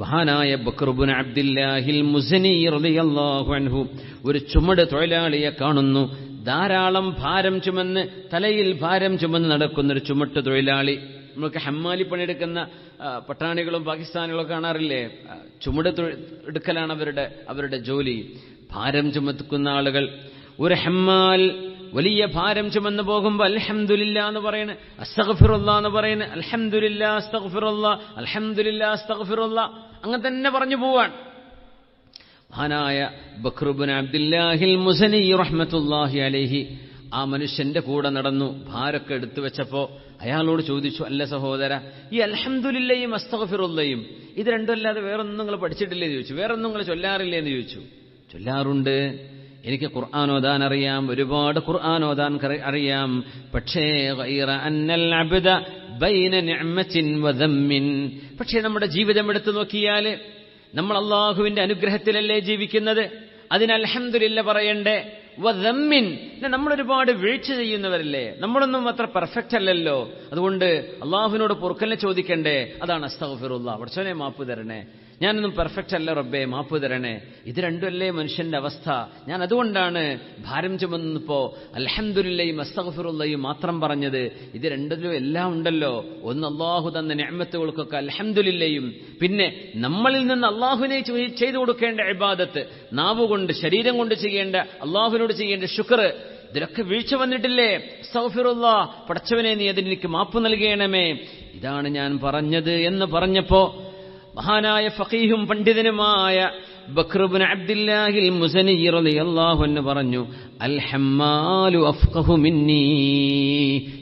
മഹാനായ ബക്രുബുൻ അബ്ദില്ലാഹിൽ മുസനി റളിയല്ലാഹു അൻഹു ഒരു ചുമട് തൊഴിലാളിയെ കാണുന്നു. ധാരാളം ഭാരം ചുമന്ന് തലയിൽ ഭാരം ചുമന്ന് നടക്കുന്ന ഒരു ചുമട്ട് തൊഴിലാളി. നമ്മൾക്ക് ഹമ്മാലി പണിയെടുക്കുന്ന പട്ടാണികളും പാകിസ്ഥാനികളും കാണാറില്ലേ? ചുമട് എടുക്കലാണ് അവരുടെ അവരുടെ ജോലി. ഭാരം ചുമത്തുക്കുന്ന ആളുകൾ. ഒരു ഹമ്മാൽ വലിയ ഭാരം ചുമന്ന് പോകുമ്പോൾ അൽഹംദുലില്ല എന്ന് പറയുന്നത് അസ്തഗ്ഫിറുല്ലാ എന്ന് പറയുന്നത് അൽഹംദുലില്ല അസ്തഗ്ഫിറുല്ലാ അൽഹംദുലില്ല അസ്തഗ്ഫിറുല്ലാ. അങ്ങനെ തന്നെ പറഞ്ഞു പോവാൻ. മഹാനായ ബക്രുബിൻ അബ്ദുല്ലാഹിൽ മുസനി റഹ്മത്തുല്ലാഹി അലഹി ആ മനുഷ്യന്റെ കൂടെ നടന്നു ഭാരൊക്കെ എടുത്തു വെച്ചപ്പോ അയാളോട് ചോദിച്ചു അല്ല സഹോദര ഈ അലഹമുല്ലയും അസ്തഫിറുല്ലയും ഇത് രണ്ടുമല്ലാതെ വേറൊന്നും നിങ്ങൾ പഠിച്ചിട്ടില്ലേ? ചോദിച്ചു. വേറൊന്നും നിങ്ങൾ ചൊല്ലാറില്ലേ? എന്ന് ചോദിച്ചു. ചൊല്ലാറുണ്ട്. എനിക്ക് ഖുർആൻ ഓതാൻ അറിയാം ഒരുപാട് ഖുർആൻ ഓതാൻ അറിയാം. പക്ഷേ ബൈന നിഅമത്തിൻ വദമ്മിൻ പക്ഷേ നമ്മുടെ ജീവിതം എടുത്തു നോക്കിയാൽ നമ്മൾ അള്ളാഹുവിന്റെ അനുഗ്രഹത്തിലല്ലേ ജീവിക്കുന്നത്? അതിന് അൽഹംദുലില്ല പറയണ്ടേ വദമ്മിൻ നമ്മൾ ഒരുപാട് വീഴ്ച ചെയ്യുന്നവരല്ലേ? നമ്മളൊന്നും അത്ര പെർഫെക്റ്റ് അല്ലല്ലോ. അതുകൊണ്ട് അള്ളാഹുവിനോട് പൊറുക്കലിനെ ചോദിക്കണ്ടേ? അതാണ് അസ്തഫിറുള്ള പഠിച്ചോനെ മാപ്പ് തരണേ. ഞാനൊന്നും പെർഫെക്റ്റ് അല്ല റബ്ബേ മാപ്പ് തരണേ. ഇത് രണ്ടുമല്ലേ മനുഷ്യന്റെ അവസ്ഥ? ഞാൻ അതുകൊണ്ടാണ് ഭാരം ചുമന്നപ്പോ അലഹമുല്ലയും അസ്തഗ്ഫിറുല്ലയും മാത്രം പറഞ്ഞത്. ഇത് രണ്ടിലും എല്ലാം ഉണ്ടല്ലോ. ഒന്ന് അള്ളാഹു തന്ന ഞാമത്തുകൾക്കൊക്കെ അൽഹംദുലില്ലയും പിന്നെ നമ്മളിൽ നിന്ന് അള്ളാഹുവിനെ ചെയ്തു കൊടുക്കേണ്ട ഇബാദത്ത് നാവ് കൊണ്ട് ശരീരം കൊണ്ട് ചെയ്യേണ്ട അള്ളാഹുവിനോട് ചെയ്യേണ്ട ശുക്ർ ഇതിലൊക്കെ വീഴ്ച വന്നിട്ടില്ലേ? സൗഫിറുള്ള പടച്ചവനെ നീ അതിന് എനിക്ക് മാപ്പ് നൽകണമേ. ഇതാണ് ഞാൻ പറഞ്ഞത് എന്ന് പറഞ്ഞപ്പോ മഹാനായ ഫഖീഹും പണ്ഡിതനുമായ ബക്രുബിൻ അബ്ദില്ലാഹിൽ മുസനി റളിയല്ലാഹു അൻഹു പറഞ്ഞു അൽ ഹമ്മാലു അഫ്ഖഹു മിന്നീ.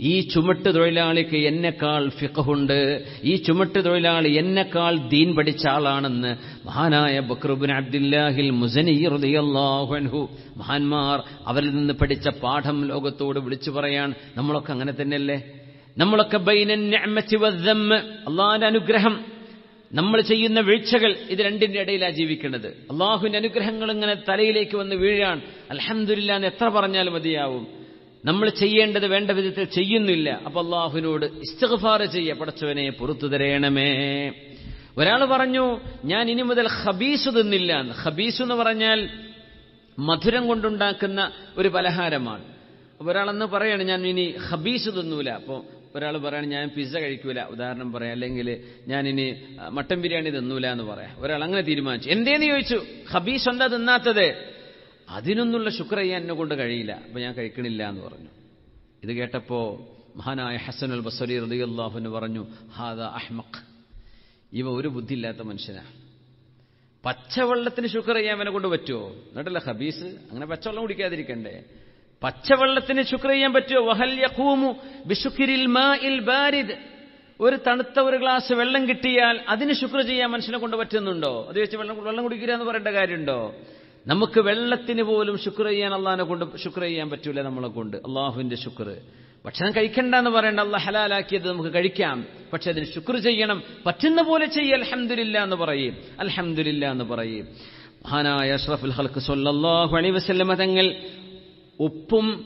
ഈ ചുമട്ട് തൊഴിലാളിക്ക് എന്നെക്കാൾ ഫിഖഹുണ്ട് ഈ ചുമട്ട് തൊഴിലാളി എന്നെക്കാൾ ദീൻ പഠിച്ച ആളാണെന്ന് മഹാനായ ബക്രുബിൻ അബ്ദില്ലാഹിൽ മുസനി റളിയല്ലാഹു അൻഹു മഹാന്മാർ അവരിൽ നിന്ന് പഠിച്ച പാഠം ലോകത്തോട് വിളിച്ചു പറയാൻ നമ്മളൊക്കെ അങ്ങനെ തന്നെയല്ലേ? നമ്മളൊക്കെ ബൈനൻ അള്ളാന്റെ അനുഗ്രഹം. നമ്മൾ ചെയ്യുന്ന വീഴ്ചകൾ ഇത് രണ്ടിന്റെ ഇടയിലാണ് ജീവിക്കുന്നത്. അള്ളാഹുവിന്റെ അനുഗ്രഹങ്ങൾ ഇങ്ങനെ തലയിലേക്ക് വന്ന് വീഴാൻ അലഹമില്ല എന്ന് എത്ര പറഞ്ഞാലും മതിയാവും. നമ്മൾ ചെയ്യേണ്ടത് വേണ്ട വിധത്തിൽ ചെയ്യുന്നില്ല. അപ്പൊ അള്ളാഹുവിനോട് ഇസ്തഫാർ ചെയ്യ പടച്ചവനെ പുറത്തു തരയണമേ ഒരാൾ പറഞ്ഞു ഞാൻ ഇനി മുതൽ ഹബീസ് തിന്നില്ല ഹബീസ് എന്ന് പറഞ്ഞാൽ മധുരം കൊണ്ടുണ്ടാക്കുന്ന ഒരു പലഹാരമാണ്. ഒരാളെന്ന് പറയാണ് ഞാൻ ഇനി ഹബീസ് തിന്നൂല. അപ്പോൾ ഒരാൾ പറയാണ് ഞാൻ പിസ്സ കഴിക്കൂല. ഉദാഹരണം പറയാം. അല്ലെങ്കിൽ ഞാൻ ഇനി മട്ടൻ ബിരിയാണി തിന്നൂല എന്ന് പറയാം. ഒരാൾ അങ്ങനെ തീരുമാനിച്ചു. എന്തേന്ന്? ചോദിച്ചു. ഹബീസ് എന്താ തിന്നാത്തത്? അതിനൊന്നുള്ള ശുക്ര ചെയ്യാൻ എന്നെ കൊണ്ട് കഴിയില്ല. അപ്പൊ ഞാൻ കഴിക്കണില്ല എന്ന് പറഞ്ഞു. ഇത് കേട്ടപ്പോ മഹാനായ ഹസൻ അൽ ബസരി റളിയല്ലാഹു പറഞ്ഞു ഹാദ അഹ്മഖ്. ഇവ ഒരു ബുദ്ധിയില്ലാത്ത മനുഷ്യനാ. പച്ചവെള്ളത്തിന് ശുക്ര ചെയ്യാൻ അവനെ കൊണ്ട് പറ്റുമോ എന്നിട്ടല്ല ഹബീസ് അങ്ങനെ പച്ചവെള്ളം കുടിക്കാതിരിക്കണ്ടേ? പച്ചവെള്ളത്തിന് ശുക്ർ ചെയ്യാൻ പറ്റുമോ വഹൽ യഖൂമു ബിശുക്രിൽ മാഇൽ ബാരിദ്. ഒരു തണുത്ത ഒരു ഗ്ലാസ് വെള്ളം കിട്ടിയാൽ അതിന് ശുക്ർ ചെയ്യാൻ മനുഷ്യനെ കൊണ്ട് പറ്റുന്നുണ്ടോ? അത് വെച്ച് വെള്ളം വെള്ളം കുടിക്കുക എന്ന് പറയേണ്ട കാര്യമുണ്ടോ? നമുക്ക് വെള്ളത്തിന് പോലും ശുക്ർ ചെയ്യാൻ അള്ളാഹിനെ കൊണ്ട് ശുക്ർ ചെയ്യാൻ പറ്റൂല നമ്മളെ കൊണ്ട്. അള്ളാഹുവിന്റെ ശുക്ർ. ഭക്ഷണം കഴിക്കണ്ട എന്ന് പറയേണ്ട അള്ളാഹ് ഹലാലാക്കിയത് നമുക്ക് കഴിക്കാം. പക്ഷെ അതിന് ശുക്ർ ചെയ്യണം. പറ്റുന്ന പോലെ ചെയ്യ. അലഹമില്ല എന്ന് പറയും. അലഹമില്ല എന്ന് പറയും. മഹാനായ അഷ്റഫുൽ ഹൽക്ക് സൊല്ലാഹു അലൈഹി വസല്ലമ തങ്ങൾ ഉപ്പും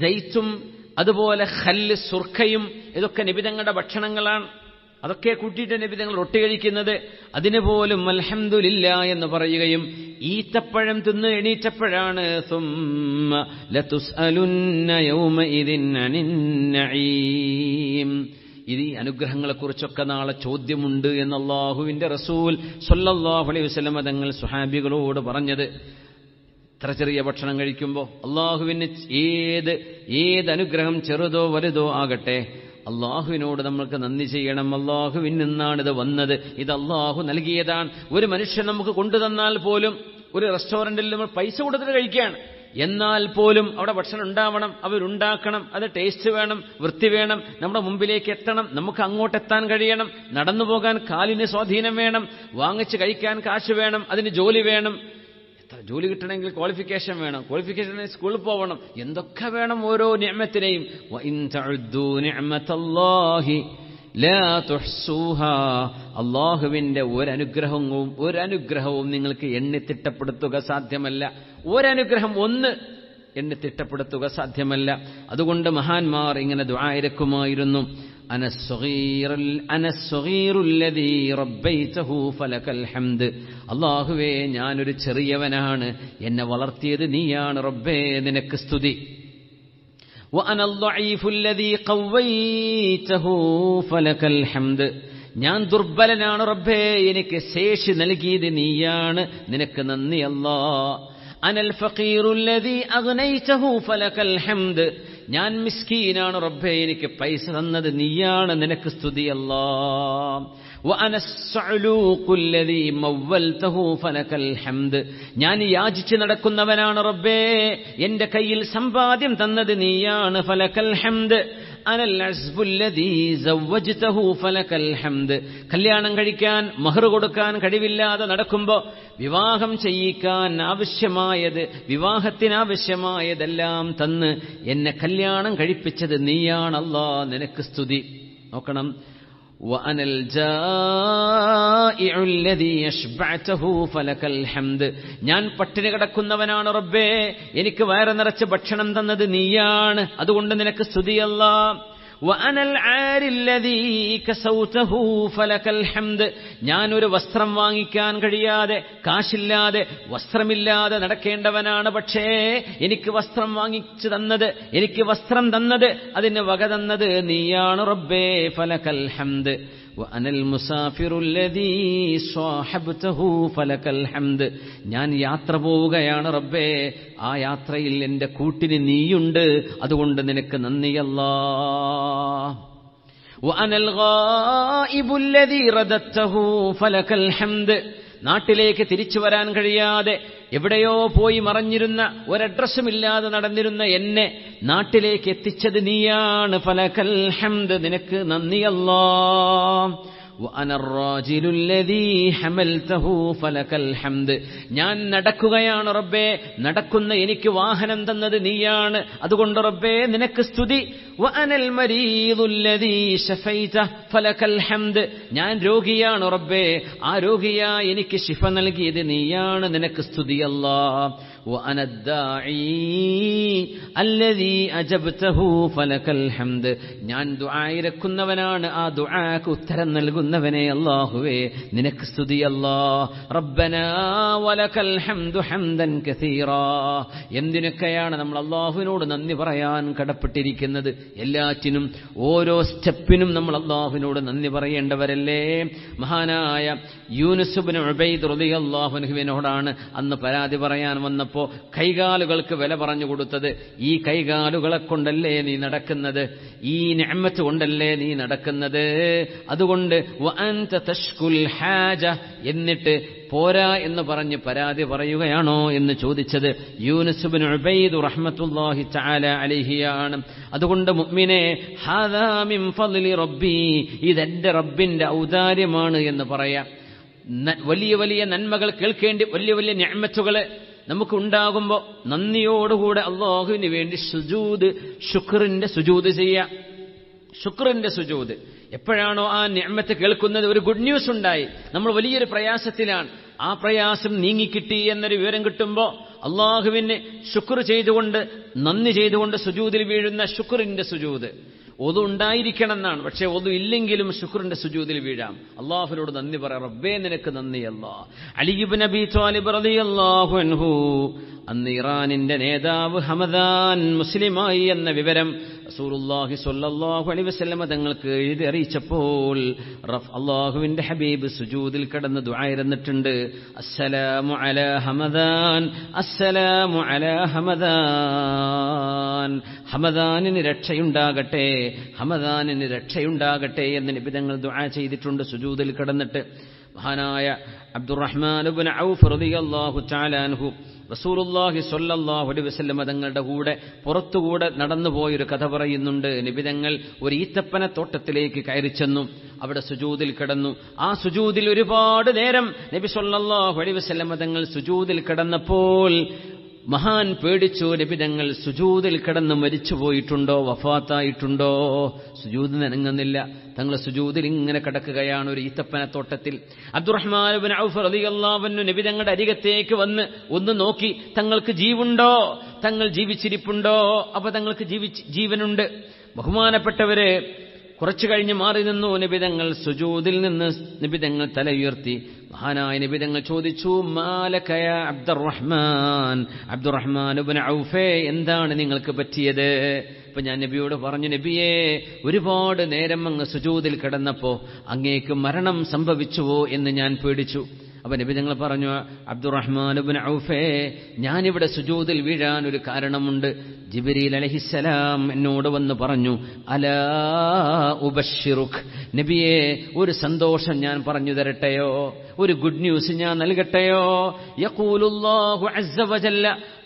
ജയ്ത്തും അതുപോലെ ഹല്ല് സുർക്കയും ഇതൊക്കെ നിബിതങ്ങളുടെ ഭക്ഷണങ്ങളാണ്. അതൊക്കെ കൂട്ടിയിട്ട് നിബിതങ്ങൾ റൊട്ടി കഴിക്കുന്നത് അതിനുപോലും പോലും എന്ന് പറയുകയും ഈത്തപ്പഴം തിന്ന് എണീറ്റപ്പോഴാണ്. ഇത് ഈ അനുഗ്രഹങ്ങളെക്കുറിച്ചൊക്കെ നാളെ ചോദ്യമുണ്ട് എന്ന് റസൂൽ സൊല്ലാഹു അലൈഹി തങ്ങൾ സുഹാബികളോട് പറഞ്ഞത്. ഇത്ര ചെറിയ ഭക്ഷണം കഴിക്കുമ്പോൾ അള്ളാഹുവിന് ഏത് ഏത് അനുഗ്രഹം ചെറുതോ വലുതോ ആകട്ടെ അള്ളാഹുവിനോട് നമ്മൾക്ക് നന്ദി ചെയ്യണം. അള്ളാഹുവിൻ നിന്നാണ് ഇത് വന്നത്. ഇത് അള്ളാഹു നൽകിയതാണ്. ഒരു മനുഷ്യൻ നമുക്ക് കൊണ്ടുതന്നാൽ പോലും ഒരു റെസ്റ്റോറന്റിൽ നമ്മൾ പൈസ കൊടുത്തിട്ട് കഴിക്കുകയാണ്. എന്നാൽ പോലും അവിടെ ഭക്ഷണം ഉണ്ടാവണം അവരുണ്ടാക്കണം അത് ടേസ്റ്റ് വേണം വൃത്തി വേണം നമ്മുടെ മുമ്പിലേക്ക് എത്തണം നമുക്ക് അങ്ങോട്ടെത്താൻ കഴിയണം നടന്നു പോകാൻ കാലിന് സ്വാധീനം വേണം വാങ്ങിച്ച് കഴിക്കാൻ കാശ് വേണം അതിന് ജോലി വേണം ജോലി കിട്ടണമെങ്കിൽ ക്വാളിഫിക്കേഷൻ വേണം. ക്വാളിഫിക്കേഷൻ സ്കൂളിൽ പോകണം എന്തൊക്കെ വേണം ഓരോ നിയമത്തിനെയും? അള്ളാഹുവിന്റെ ഒരനുഗ്രഹവും ഒരനുഗ്രഹവും നിങ്ങൾക്ക് എണ്ണി തിട്ടപ്പെടുത്തുക സാധ്യമല്ല. ഒരനുഗ്രഹം ഒന്ന് എണ്ണി തിട്ടപ്പെടുത്തുക സാധ്യമല്ല. അതുകൊണ്ട് മഹാന്മാർ ഇങ്ങനെ ദ്വായരക്കുമായിരുന്നു أنا الصغير أنا الصغير الذي ربيته فلك الحمد അള്ളാഹുവേ ഞാനൊരു ചെറിയവനാണ് എന്നെ വളർത്തിയത് നീയാണ് റബ്ബേ നിനക്ക് സ്തുതി وأنا الضعيف الذي قويته فلك الحمد ഞാൻ ദുർബലനാണ് റബ്ബേ എനിക്ക് ശേഷി നൽകിയത് നീയാണ് നിനക്ക് നന്ദി അല്ലാ അനൽ ഫഖീറുല്ലദീ അഗ്നൈതഹു ഫലകൽ ഹംദ് ഞാൻ മിസ്കീനാണ് റബ്ബെ എനിക്ക് പൈസ തന്നത് നീയാണ് നിനക്ക് സ്തുതി ഞാൻ യാചിച്ചു നടക്കുന്നവനാണ് റബ്ബേ എന്റെ കയ്യിൽ സമ്പാദ്യം തന്നത് നീയാണ് ഫലക്കൽ ഹംദ്. കല്യാണം കഴിക്കാൻ മഹർ കൊടുക്കാൻ കഴിവില്ലാതെ നടക്കുമ്പോ വിവാഹം ചെയ്യിക്കാൻ ആവശ്യമായത് വിവാഹത്തിനാവശ്യമായതെല്ലാം തന്ന് എന്നെ കല്യാണം കഴിപ്പിച്ചത് നീയാണല്ലോ നിനക്ക് സ്തുതി. നോക്കണം. وأنا الجائع الذي يشبعته فلك الحمد ഞാൻ പട്ടിണി കിടക്കുന്നവനാണ് റബ്ബേ എനിക്ക് വയറ് നിറച്ച് ഭക്ഷണം തന്നത് നീയാണ് അതുകൊണ്ട് നിനക്ക് സ്തുതിയല്ല ഞാനൊരു വസ്ത്രം വാങ്ങിക്കാൻ കഴിയാതെ കാശില്ലാതെ വസ്ത്രമില്ലാതെ നടക്കേണ്ടവനാണ്. പക്ഷേ എനിക്ക് വസ്ത്രം വാങ്ങിച്ചു തന്നത് എനിക്ക് വസ്ത്രം തന്നത് അതിന് വക തന്നത് നീയാണ് റബ്ബേ ഫലകൽ ഹംദ്. ഞാൻ യാത്ര പോവുകയാണ് റബ്ബേ. ആ യാത്രയിൽ എന്റെ കൂട്ടിന് നീയുണ്ട്. അതുകൊണ്ട് നിനക്ക് നന്ദിയല്ലാ നാട്ടിലേക്ക് തിരിച്ചു വരാൻ കഴിയാതെ എവിടെയോ പോയി മറഞ്ഞിരുന്ന ഒരഡ്രസ്സുമില്ലാതെ നടന്നിരുന്ന എന്നെ നാട്ടിലേക്ക് എത്തിച്ചത് നീയാണ്. ഫലകൽ ഹംദ്. നിനക്ക് നന്ദിയല്ലാ وأنا الراجل الذي حملته فلك الحمد ഞാൻ നടക്കുകയാണ് റബ്ബേ നടക്കുന്ന എനിക്ക് വാഹനം തന്നത് നീയാണ് അതുകൊണ്ട് റബ്ബേ നിനക്ക് സ്തുതി وأنا المريض الذي شفيته فلك الحمد ഞാൻ രോഗിയാണ് റബ്ബേ ആ രോഗിയാ എനിക്ക് ശിഫ നൽകിയത് നീയാണ് നിനക്ക് സ്തുതി അല്ലാ وأنا الداعي الذي أجبته فلك الحمد ഞാൻ ദുആയിരക്കുന്നവനാണ് ആ ദുആക്ക് ഉത്തരം നൽകുന്നവനെ അല്ലാഹുവേ നിനക്ക് സ്തുതി അല്ലാ റബ്ബനാ വലകൽ ഹംദു ഹംദൻ കസീറാ എന്തിനൊക്കെയാണ് നമ്മൾ അള്ളാഹുവിനോട് നന്ദി പറയാൻ കടപ്പെട്ടിരിക്കുന്നത് എല്ലാറ്റിനും ഓരോ സ്റ്റെപ്പിനും നമ്മൾ അള്ളാഹുവിനോട് നന്ദി പറയേണ്ടവരല്ലേ മഹാനായ യൂനുസുബിന് ഉബൈദ് റളിയല്ലാഹുവിനോടാണ് അന്ന് പരാതി പറയാൻ വന്നപ്പോൾ കൈകാലുകൾക്ക് വില പറഞ്ഞു കൊടുത്തത് ഈ കൈകാലുകളെ കൊണ്ടല്ലേ നീ നടക്കുന്നത്? ഈ നിഅമത്ത് കൊണ്ടല്ലേ നീ നടക്കുന്നത്? അതുകൊണ്ട് എന്നിട്ട് പോരാ എന്ന് പറഞ്ഞ് പരാതി പറയുകയാണോ എന്ന് ചോദിച്ചത് യൂനസുബിൻ ഉബൈദ് റഹ്മത്തുല്ലാഹി അലൈഹിയാണ് അതുകൊണ്ട് ഫദ്ലി റബ്ബി ഇതെന്റെ റബ്ബിന്റെ ഔദാര്യമാണ് എന്ന് പറയാം. വലിയ വലിയ നന്മകൾ കേൾക്കേണ്ടി വലിയ വലിയ ഞാമത്തുകൾ നമുക്ക് ഉണ്ടാകുമ്പോൾ നന്ദിയോടുകൂടെ അള്ളാഹുവിന് വേണ്ടി സുജൂത് ശുക്രന്റെ സുജൂത് ചെയ്യാം. ശുക്രന്റെ സുജൂത് എപ്പോഴാണോ ആ ഞമ്മത്ത് കേൾക്കുന്നത് ഒരു ഗുഡ് ന്യൂസ് ഉണ്ടായി. നമ്മൾ വലിയൊരു പ്രയാസത്തിലാണ്. ആ പ്രയാസം നീങ്ങിക്കിട്ടി എന്നൊരു വിവരം കിട്ടുമ്പോൾ അള്ളാഹുവിന് ശുക്ർ ചെയ്തുകൊണ്ട് നന്ദി ചെയ്തുകൊണ്ട് സുജൂതിൽ വീഴുന്ന ശുക്റിന്റെ സുജൂദ്. ഒതു ഉണ്ടായിരിക്കണം എന്നാണ് പക്ഷേ ഒതു ഇല്ലെങ്കിലും ശുക്രന്റെ സുജൂതിൽ വീഴാം. അള്ളാഹുനോട് നന്ദി പറ റബ്ബേ നിനക്ക് നന്ദി അല്ലാ. അലിബ് നബി അൻഹു. അന്ന് ഇറാനിന്റെ നേതാവ് ഹമദാൻ മുസ്ലിമായി എന്ന വിവരം റസൂലുള്ളാഹി സ്വല്ലല്ലാഹു അലൈഹി വസല്ലമ തങ്ങൾക്ക് എഴുതി അറിയിച്ചപ്പോൾ റഫ് അള്ളാഹുവിന്റെ ഹബീബ് സുജൂദിൽ കിടന്ന് ദുആയിരുന്നിട്ടുണ്ട് അസ്സലാമു അലാ ഹമദാൻ അസ്സലാമു അലാ ഹമദാൻ. ഹമദാനിന് രക്ഷയുണ്ടാകട്ടെ ഹമദാനിന് രക്ഷയുണ്ടാകട്ടെ എന്ന് നിബിതങ്ങൾ ദുആ ചെയ്തിട്ടുണ്ട് സുജൂദിൽ കിടന്നിട്ട്. മഹാനായ അബ്ദുറഹ്മാൻ ഇബ്നു ഔഫ് റളിയല്ലാഹു തആല അൻഹു റസൂലുള്ളാഹി സ്വല്ലല്ലാഹു അലൈഹി വസല്ലം തങ്ങളുടെ കൂടെ പുറത്തുകൂടെ നടന്നുപോയൊരു കഥ പറയുന്നുണ്ട്. നിബിതങ്ങൾ ഒരു ഈത്തപ്പന തോട്ടത്തിലേക്ക് കയറി ചെന്നു. അവിടെ സുജൂതിൽ കിടന്നു. ആ സുജൂതിൽ ഒരുപാട് നേരം നബി സ്വല്ലല്ലാഹു അലൈഹി വസല്ലം തങ്ങൾ സുജൂദിൽ കിടന്നപ്പോൾ മഹാൻ പേടിച്ചു നബിതങ്ങൾ സുജൂതിൽ കിടന്ന് മരിച്ചുപോയിട്ടുണ്ടോ വഫാത്തായിട്ടുണ്ടോ? സുജൂത് നനങ്ങുന്നില്ല തങ്ങൾ സുജൂതിൽ ഇങ്ങനെ കിടക്കുകയാണ് ഒരു ഈത്തപ്പന തോട്ടത്തിൽ അബ്ദുറഹ്മാൻ ഔഫ് റളിയല്ലാഹു നബി തങ്ങളുടെ അരികത്തേക്ക് വന്ന് ഒന്ന് നോക്കി തങ്ങൾക്ക് ജീവുണ്ടോ? തങ്ങൾ ജീവിച്ചിരിപ്പുണ്ടോ? അപ്പൊ തങ്ങൾക്ക് ജീവിച്ച് ജീവനുണ്ട്. ബഹുമാനപ്പെട്ടവരെ കുറച്ചു കഴിഞ്ഞ് മാറി നിന്നു. നിബിതങ്ങൾ സുജൂതിൽ നിന്ന് നിബിതങ്ങൾ തലയുയർത്തി മഹാനായ നിബിതങ്ങൾ ചോദിച്ചു മാലക്കയ അബ്ദുറഹ്മാൻ? അബ്ദുറഹ്മാൻ ഔഫേ എന്താണ് നിങ്ങൾക്ക് പറ്റിയത്? ഇപ്പൊ ഞാൻ നബിയോട് പറഞ്ഞു നബിയെ ഒരുപാട് നേരം അങ്ങ് സുജൂതിൽ കിടന്നപ്പോ അങ്ങേക്ക് മരണം സംഭവിച്ചുവോ എന്ന് ഞാൻ പേടിച്ചു. അപ്പൊ നബി ഞങ്ങൾ പറഞ്ഞു അബ്ദുറഹ്മാനുബിൻ ഔഫേ ഞാനിവിടെ സുജൂതിൽ വീഴാൻ ഒരു കാരണമുണ്ട്. ജിബിരിയിൽ അലഹിസലാം എന്നോട് വന്ന് പറഞ്ഞു അലാ ഉബഷിറുഖ് നബിയെ ഒരു സന്തോഷം ഞാൻ പറഞ്ഞു തരട്ടെയോ? ഒരു ഗുഡ് ന്യൂസ് ഞാൻ നൽകട്ടെയോ? യഖൂലുല്ലാഹു അസ്സ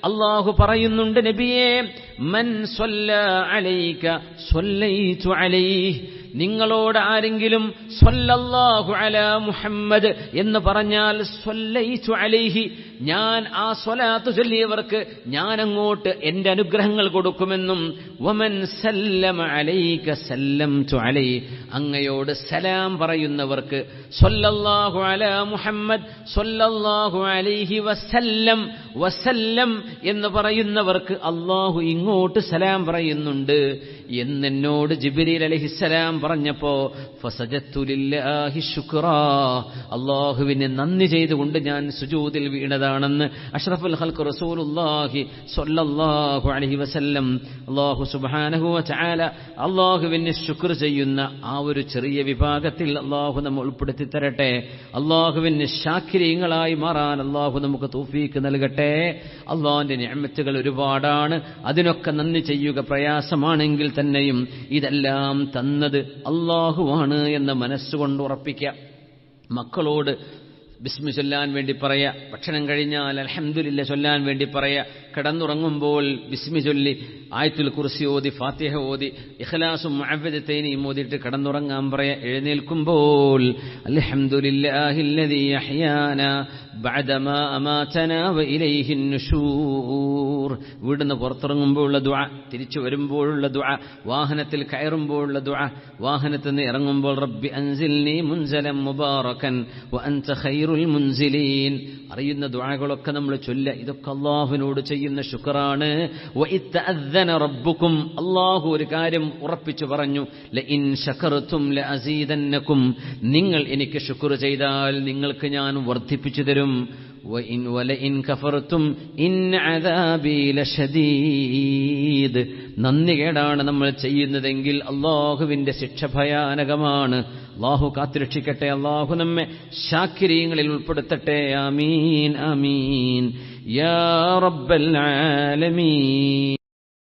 അള്ളാഹു പറയുന്നുണ്ട് നബിയെ മൻ സ്വല്ല അലൈക അലൈഹി. നിങ്ങളോട് ആരെങ്കിലും സ്വല്ലല്ലാഹു അലാ മുഹമ്മദ് എന്ന് പറഞ്ഞാൽ അലൈഹി ഞാൻ ആ സ്വലാത്ത് ചൊല്ലിയവർക്ക് ഞാൻ അങ്ങോട്ട് എന്റെ അനുഗ്രഹങ്ങൾ കൊടുക്കുമെന്നും വമൻ സല്ലം അലൈക സല്ലംതു അലൈ അങ്ങയോട് സലാം പറയുന്നവർക്ക് സൊല്ലാഹു അല മുഹമ്മദ് സൊല്ലാഹു അലൈഹി വസല്ലം വസല്ലം എന്ന് പറയുന്നവർക്ക് അള്ളാഹു ഇങ്ങോട്ട് സലാം പറയുന്നുണ്ട്. എന്നെന്നോട് ജിബിരിൽ അലഹിസലാം പറഞ്ഞപ്പോ ഫസജത്തുലില്ലാഹി ശുക്രാ അള്ളാഹുവിനെ നന്ദി ചെയ്തുകൊണ്ട് ഞാൻ സുജൂദിൽ വീണതാണെന്ന് അഷ്റഫുൽ ഹൽക്ക് റസൂലുല്ലാഹി സ്വല്ലല്ലാഹു അലൈഹി വസല്ലം അള്ളാഹു സുബ്ഹാനഹു വതആല അള്ളാഹുവിന് ശുക്ർ ചെയ്യുന്ന ആ ഒരു ചെറിയ വിഭാഗത്തിൽ അള്ളാഹു നമ്മൾ ഉൾപ്പെടുത്തി തരട്ടെ. അള്ളാഹുവിന് ശാഖിര്യങ്ങളായി മാറാൻ അള്ളാഹു നമുക്ക് തൂഫീക്ക് നൽകട്ടെ. അള്ളാഹിന്റെ നിഅമത്തുകൾ ഒരുപാടാണ്. അതിനൊക്കെ നന്ദി ചെയ്യുക പ്രയാസമാണെങ്കിൽ തന്നെയും ഇതെല്ലാം തന്നത് അള്ളാഹുവാണ് എന്ന് മനസ്സുകൊണ്ട് ഉറപ്പിക്കാം മക്കളോട് ബിസ്മി ചൊല്ലാൻ വേണ്ടി പറയാ ഭക്ഷണം കഴിഞ്ഞാൽ അലഹമുല്ല ചൊല്ലാൻ വേണ്ടി പറയാ കിടന്നുറങ്ങുമ്പോൾ ബിസ്മി ചൊല്ലി ആയത്തുൽ കുർസി ഓതി ഫാത്തിഹ ഓതി ഇഖ്ലാസും മുഅവ്വദത്തൈനിയും ഓതിയിട്ട് കിടന്നുറങ്ങാൻ പറയാ എഴുന്നേൽക്കുമ്പോൾ അൽഹംദുലില്ലാഹില്ലദീ അഹ്യാന ബഅദമാ അമാതനാ വഇലൈഹിൻ നുശൂർ വീടിന്ന് പുറത്തിറങ്ങുമ്പോഴുള്ള ദുആ തിരിച്ചു വരുമ്പോഴുള്ള ദുആ വാഹനത്തിൽ കയറുമ്പോഴുള്ള ദുആ വാഹനത്തിൽ നിന്ന് ഇറങ്ങുമ്പോൾ റബ്ബി അൻസിൽനി മുൻസലം മുബാറകൻ വഅൻത ഖൈറുൽ മുൻസിലീൻ അറിയുന്ന ദുആകളൊക്കെ നമ്മൾ ചൊല്ല. ഇതൊക്കെ അള്ളാഹുവിനോട് ചെയ്യുന്ന ശുക്രാണ്. റബ്ബുക്കും അള്ളാഹു ഒരു കാര്യം ഉറപ്പിച്ചു പറഞ്ഞു. ലഇൻ നിങ്ങൾ എനിക്ക് ശുക്ർ ചെയ്താൽ നിങ്ങൾക്ക് ഞാൻ വർദ്ധിപ്പിച്ചു തരും. وإن ولئن كفرتم إن عذابي لشديد നന്ദികേടാണ് നമ്മൾ ചെയ്യുന്നതെങ്കിൽ അള്ളാഹുവിന്റെ ശിക്ഷ ഭയാനകമാണ് അള്ളാഹു കാത്തുരക്ഷിക്കട്ടെ അള്ളാഹു നമ്മെ ശാക്കിരീങ്ങളിൽ ഉൾപ്പെടുത്തട്ടെ ആമീൻ ആമീൻ യാ റബ്ബൽ ആലമീൻ